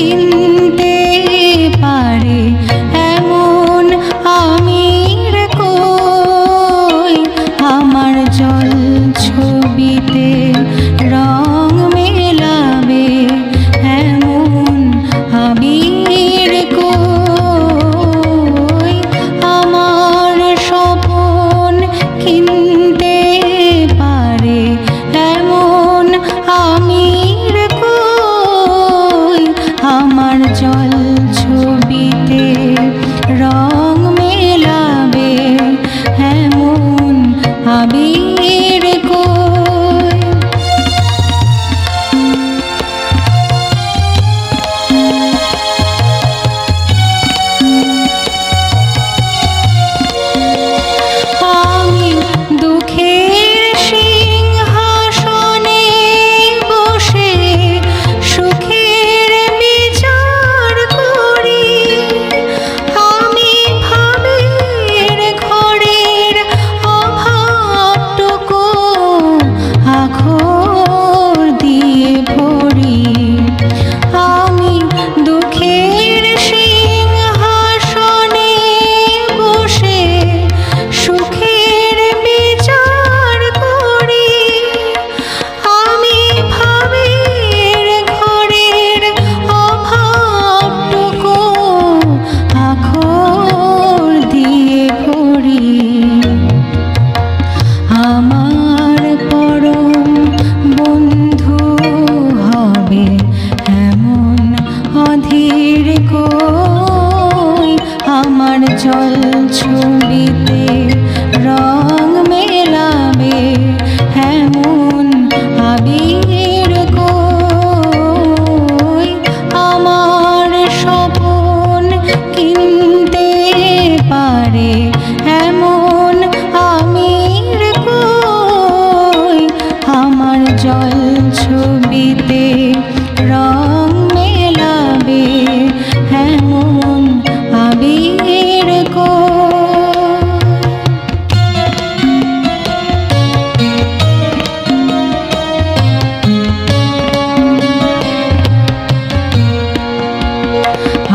in আমার পরম বন্ধু হবে এমন অধীর কই? আমার জল ছবিতে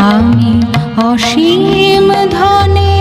আমি অসীম ধনে